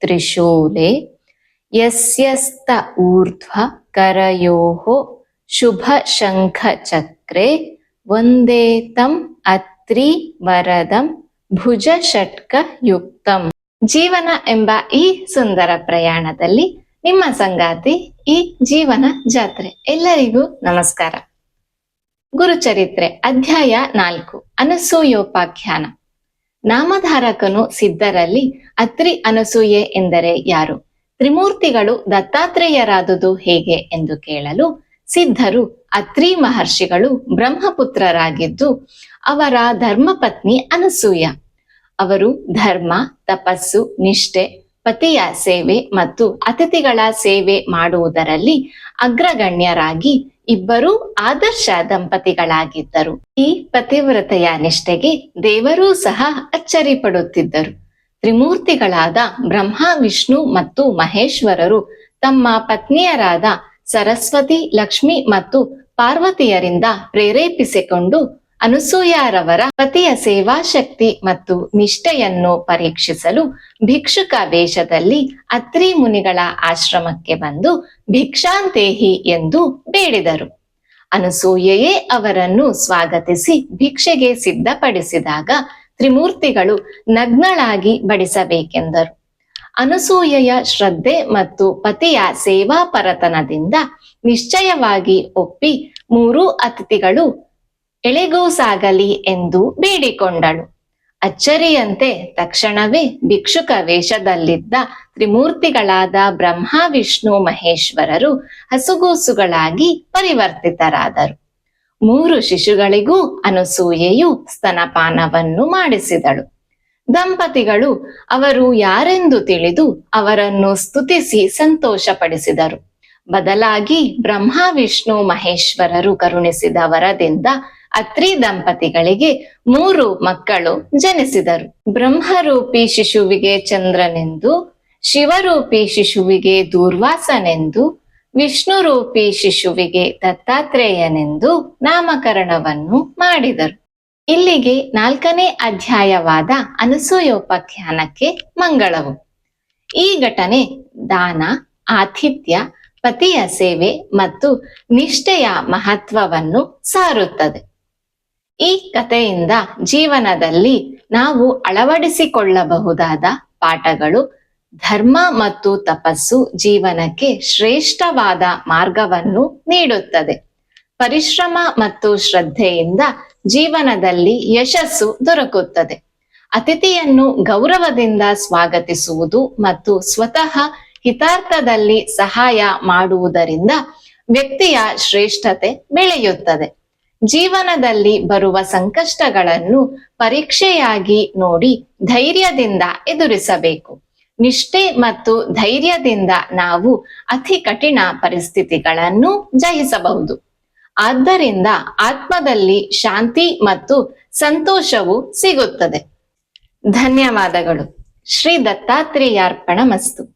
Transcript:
ತ್ರಿಶೂಲೆ ಯಸ್ಯಸ್ತ ಊರ್ಧ್ವ ಕರಯೋ ಶುಭ ಶಂಖ ಚಕ್ರೆ ವಂದೇ ತಂ ಅತ್ರಿ ವರದಂ ಭುಜ ಷಟ್ಕ ಯುಕ್ತಂ ಜೀವನ ಎಂಬ ಈ ಸುಂದರ ಪ್ರಯಾಣದಲ್ಲಿ ನಿಮ್ಮ ಸಂಗಾತಿ ಈ ಜೀವನ ಜಾತ್ರೆ. ಎಲ್ಲರಿಗೂ ನಮಸ್ಕಾರ. ಗುರುಚರಿತ್ರೆ ಅಧ್ಯಾಯ ನಾಲ್ಕು, ಅನಸೂಯೋಪಾಖ್ಯಾನ. ನಾಮಧಾರಕನು ಸಿದ್ಧರಲ್ಲಿ ಅತ್ರಿ ಅನಸೂಯೆ ಎಂದರೆ ಯಾರು? ತ್ರಿಮೂರ್ತಿಗಳು ದತ್ತಾತ್ರೇಯರಾದುದು ಹೇಗೆ ಎಂದು ಕೇಳಲು ಸಿದ್ಧರು ಅತ್ರಿ ಮಹರ್ಷಿಗಳು ಬ್ರಹ್ಮಪುತ್ರರಾಗಿದ್ದು ಅವರ ಧರ್ಮಪತ್ನಿ ಅನಸೂಯ. ಅವರು ಧರ್ಮ, ತಪಸ್ಸು, ನಿಷ್ಠೆ ಪತಿಯ ಸೇವೆ ಮತ್ತು ಅತಿಥಿಗಳ ಸೇವೆ ಮಾಡುವುದರಲ್ಲಿ ಅಗ್ರಗಣ್ಯರಾಗಿ ಇಬ್ಬರೂ ಆದರ್ಶ ದಂಪತಿಗಳಾಗಿದ್ದರು. ಈ ಪತಿವ್ರತೆಯ ನಿಷ್ಠೆಗೆ ದೇವರೂ ಸಹ ಅಚ್ಚರಿ ಪಡುತ್ತಿದ್ದರು ತ್ರಿಮೂರ್ತಿಗಳಾದ ಬ್ರಹ್ಮ, ವಿಷ್ಣು ಮತ್ತು ಮಹೇಶ್ವರರು ತಮ್ಮ ಪತ್ನಿಯರಾದ ಸರಸ್ವತಿ, ಲಕ್ಷ್ಮಿ ಮತ್ತು ಪಾರ್ವತಿಯರಿಂದ ಪ್ರೇರೇಪಿಸಿಕೊಂಡು ಅನುಸೂಯಾರವರ ಪತಿಯ ಸೇವಾಶಕ್ತಿ ಮತ್ತು ನಿಷ್ಠೆಯನ್ನು ಪರೀಕ್ಷಿಸಲು ಭಿಕ್ಷುಕ ವೇಷದಲ್ಲಿ ಅತ್ರಿ ಮುನಿಗಳ ಆಶ್ರಮಕ್ಕೆ ಬಂದು ಭಿಕ್ಷಾಂತೇಹಿ ಎಂದು ಬೇಡಿದರು. ಅನುಸೂಯೆಯೇ ಅವರನ್ನು ಸ್ವಾಗತಿಸಿ ಭಿಕ್ಷೆಗೆ ಸಿದ್ಧಪಡಿಸಿದಾಗ ತ್ರಿಮೂರ್ತಿಗಳು ನಗ್ನಳಾಗಿ ಬಡಿಸಬೇಕೆಂದರು. ಅನಸೂಯೆಯ ಶ್ರದ್ಧೆ ಮತ್ತು ಪತಿಯ ಸೇವಾ ಪರತನದಿಂದ ನಿಶ್ಚಯವಾಗಿ ಒಪ್ಪಿ ಮೂರೂ ಅತಿಥಿಗಳು ಎಳೆಗೂಸಾಗಲಿ ಎಂದು ಬೇಡಿಕೊಂಡಳು. ಅಚ್ಚರಿಯಂತೆ ತಕ್ಷಣವೇ ಭಿಕ್ಷುಕ ವೇಷದಲ್ಲಿದ್ದ ತ್ರಿಮೂರ್ತಿಗಳಾದ ಬ್ರಹ್ಮ, ವಿಷ್ಣು, ಮಹೇಶ್ವರರು ಹಸುಗೂಸುಗಳಾಗಿ ಪರಿವರ್ತಿತರಾದರು. ಮೂರು ಶಿಶುಗಳಿಗೂ ಅನಸೂಯೆಯು ಸ್ತನಪಾನವನ್ನು ಮಾಡಿಸಿದಳು. ದಂಪತಿಗಳು ಅವರು ಯಾರೆಂದು ತಿಳಿದು ಅವರನ್ನು ಸ್ತುತಿಸಿ ಸಂತೋಷಪಡಿಸಿದರು. ಬದಲಾಗಿ ಬ್ರಹ್ಮ, ವಿಷ್ಣು, ಮಹೇಶ್ವರರು ಕರುಣಿಸಿದ ವರದಿಂದ ಅತ್ರಿ ದಂಪತಿಗಳಿಗೆ ಮೂರು ಮಕ್ಕಳು ಜನಿಸಿದರು. ಬ್ರಹ್ಮರೂಪಿ ಶಿಶುವಿಗೆ ಚಂದ್ರನೆಂದು, ಶಿವರೂಪಿ ಶಿಶುವಿಗೆ ದೂರ್ವಾಸನೆಂದು, ವಿಷ್ಣುರೂಪಿ ಶಿಶುವಿಗೆ ದತ್ತಾತ್ರೇಯನೆಂದು ನಾಮಕರಣವನ್ನು ಮಾಡಿದರು. ಇಲ್ಲಿಗೆ ನಾಲ್ಕನೇ ಅಧ್ಯಾಯವಾದ ಅನಸೂಯೋಪಾಖ್ಯಾನಕ್ಕೆ ಮಂಗಳವು. ಈ ಘಟನೆ ದಾನ, ಆತಿಥ್ಯ, ಪತಿಯ ಸೇವೆ ಮತ್ತು ನಿಷ್ಠೆಯ ಮಹತ್ವವನ್ನು ಸಾರುತ್ತದೆ. ಈ ಕಥೆಯಿಂದ ಜೀವನದಲ್ಲಿ ನಾವು ಅಳವಡಿಸಿಕೊಳ್ಳಬಹುದಾದ ಪಾಠಗಳು ಧರ್ಮ ಮತ್ತು ತಪಸ್ಸು ಜೀವನಕ್ಕೆ ಶ್ರೇಷ್ಠವಾದ ಮಾರ್ಗವನ್ನು ನೀಡುತ್ತದೆ. ಪರಿಶ್ರಮ ಮತ್ತು ಶ್ರದ್ಧೆಯಿಂದ ಜೀವನದಲ್ಲಿ ಯಶಸ್ಸು ದೊರಕುತ್ತದೆ. ಅತಿಥಿಯನ್ನು ಗೌರವದಿಂದ ಸ್ವಾಗತಿಸುವುದು ಮತ್ತು ಸ್ವತಃ ಹಿತಾರ್ಥದಲ್ಲಿ ಸಹಾಯ ಮಾಡುವುದರಿಂದ ವ್ಯಕ್ತಿಯ ಶ್ರೇಷ್ಠತೆ ಬೆಳೆಯುತ್ತದೆ. ಜೀವನದಲ್ಲಿ ಬರುವ ಸಂಕಷ್ಟಗಳನ್ನು ಪರೀಕ್ಷೆಯಾಗಿ ನೋಡಿ ಧೈರ್ಯದಿಂದ ಎದುರಿಸಬೇಕು. ನಿಷ್ಠೆ ಮತ್ತು ಧೈರ್ಯದಿಂದ ನಾವು ಅತಿ ಕಠಿಣ ಪರಿಸ್ಥಿತಿಗಳನ್ನು ಜಯಿಸಬಹುದು. ಆದ್ದರಿಂದ ಆತ್ಮದಲ್ಲಿ ಶಾಂತಿ ಮತ್ತು ಸಂತೋಷವು ಸಿಗುತ್ತದೆ. ಧನ್ಯವಾದಗಳು. ಶ್ರೀ ದತ್ತಾತ್ರೇಯಾರ್ಪಣ ಮಸ್ತು